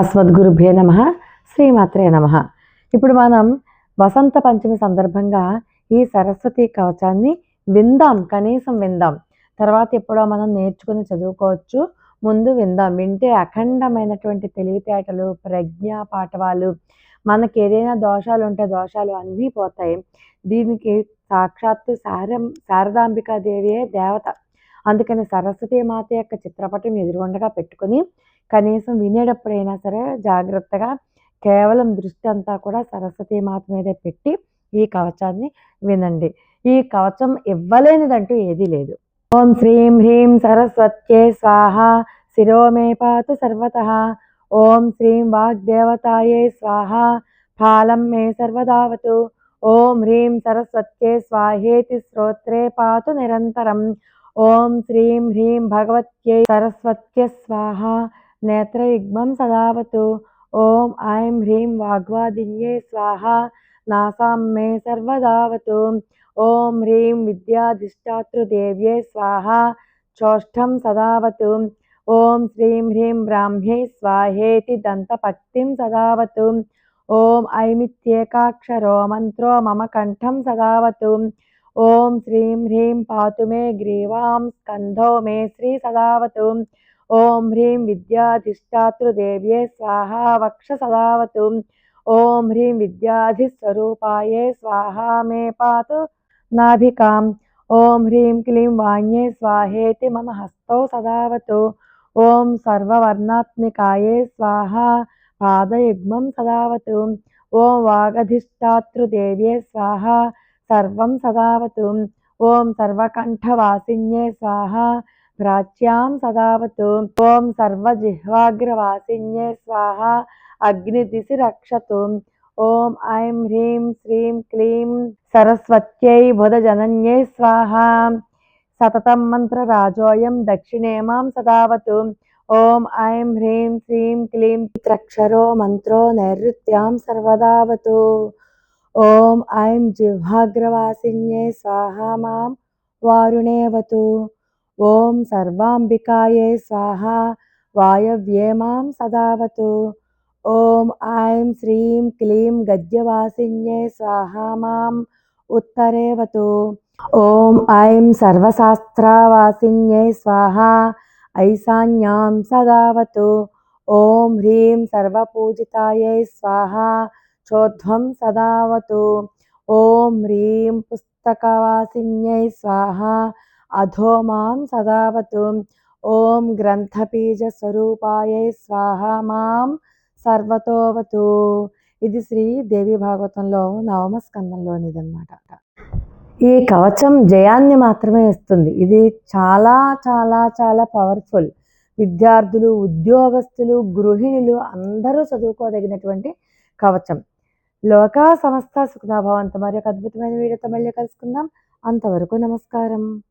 అస్మద్గురుభ్యే నమ శ్రీమాత్రే నమ. ఇప్పుడు మనం వసంత పంచమి సందర్భంగా ఈ సరస్వతి కవచాన్ని విందాం కనీసం విందాం. తర్వాత ఎప్పుడో మనం నేర్చుకుని చదువుకోవచ్చు ముందు విందాం. వింటే అఖండమైనటువంటి తెలివితేటలు ప్రజ్ఞ పాఠవాలు మనకి ఏదైనా దోషాలు ఉంటే దోషాలు అన్నీ పోతాయి. దీనికి సాక్షాత్తు శారం శారదాంబికాదేవియే దేవత. అందుకని సరస్వతి మాత యొక్క చిత్రపటం ఎదురుగుండగా పెట్టుకొని కనీసం వినేటప్పుడైనా సరే జాగ్రత్తగా కేవలం దృష్టి అంతా కూడా సరస్వతి మాత మీదే పెట్టి ఈ కవచాన్ని వినండి. ఈ కవచం ఇవ్వలేనిదంటూ ఏదీ లేదు. ఓం శ్రీం హ్రీం సరస్వత్యే స్వాహ శిరోమే పాతు సర్వత. ఓం శ్రీం వాగ్దేవతాయే స్వాహ ఫాలం మే సర్వదావతు. ఓం హ్రీం సరస్వత్యే స్వాహేతి శ్రోత్రే పాతు నిరంతరం. ఓం శ్రీం హ్రీం భగవత్యై సరస్వత్య స్వాహ నేత్రయుగ్మం సదావతు ఓం ఐం హ్రీం వాగ్వాదిన్యే స్వాహ నాసాం మే సర్వదావతు ఓం హ్రీం విద్యాధిష్టాతృదేవ్యే స్వాహ చోష్టం సదావతు ఓం శ్రీం హ్రీం బ్రాహ్మ్యై స్వాహేతి దంతపక్తిం సదావతు ఓం ఐమిత్యేకాక్షరో మంత్రో మమ కంఠం సదావతు ఓం శ్రీం హ్రీం పాతు మే గ్రీవాం స్కంధో మే శ్రీ సదావతు ఓం హ్రీం విద్యాధిష్టాతృదేవ్యే స్వాహ వక్ష సదావతు. ఓం హ్రీం విద్యాధిస్వరూపాయే స్వాహ మే పాతు నాభికాం. ఓం హ్రీం క్లీం వాణ్యే స్వాహేతి మమ హస్తౌ సదావతు. ఓం సర్వవర్ణాత్మికాయే స్వాహ పాదయుగ్మం సదావతు. ఓం వాగధిష్టాతృదేవ్యే స్వాహ సర్వం సదావతు. ఓం సర్వకంఠవాసిన్యే స్వాహ ప్రాచ్యాం సదావతు ఓం సర్వజిహ్వాగ్రవాసిన్యే స్వాహ అగ్నిదిశి రక్షతు ఓం ఐం హ్రీం శ్రీం క్లీం సరస్వత్యై బుధజనన్యే స్వాహ సతతం మంత్రరాజోయం దక్షిణే మాం సదావతు ఓం ఐం హ్రీం శ్రీం క్లీం త్రక్షరో మంత్రో నైరుత్యాం సర్వదావతు ఓం ఐం జిహ్వాగ్రవాసిన్యే స్వాహ మాం వారుణేవతు ఓం సర్వాంబికాయే స్వాహ వాయవ్యే మాం సదావతు. ఓం ఐం శ్రీం క్లీం గద్యవాసిన్యే స్వాహ మాం ఉత్తరేవతు. ఓం ఐం సర్వశాస్త్రవాసిన్యే స్వాహ ఐశాన్యాం సదావతు. ఓం హ్రీం సర్వపూజితాయై స్వాహ చోధ్వం సదావతు. ఓం హ్రీం పుస్తకవాసిన్యై స్వాహ అధో మాం సదావతు ఓం గ్రంథబీజస్వరూపాయై స్వాహ మాం సర్వతోవతు ఇది శ్రీ దేవి భాగవతంలో నవమ స్కందంలోనిదన్నమాట ఈ కవచం జయాన్ని మాత్రమే ఇస్తుంది. ఇది చాలా చాలా చాలా పవర్ఫుల్ విద్యార్థులు ఉద్యోగస్తులు గృహిణులు అందరూ చదువుకోదగినటువంటి కవచం. లోకా సంస్థ సుఖనాభవంత మరి ఒక అద్భుతమైన వీడియోతో మళ్ళీ కలుసుకుందాం. అంతవరకు నమస్కారం.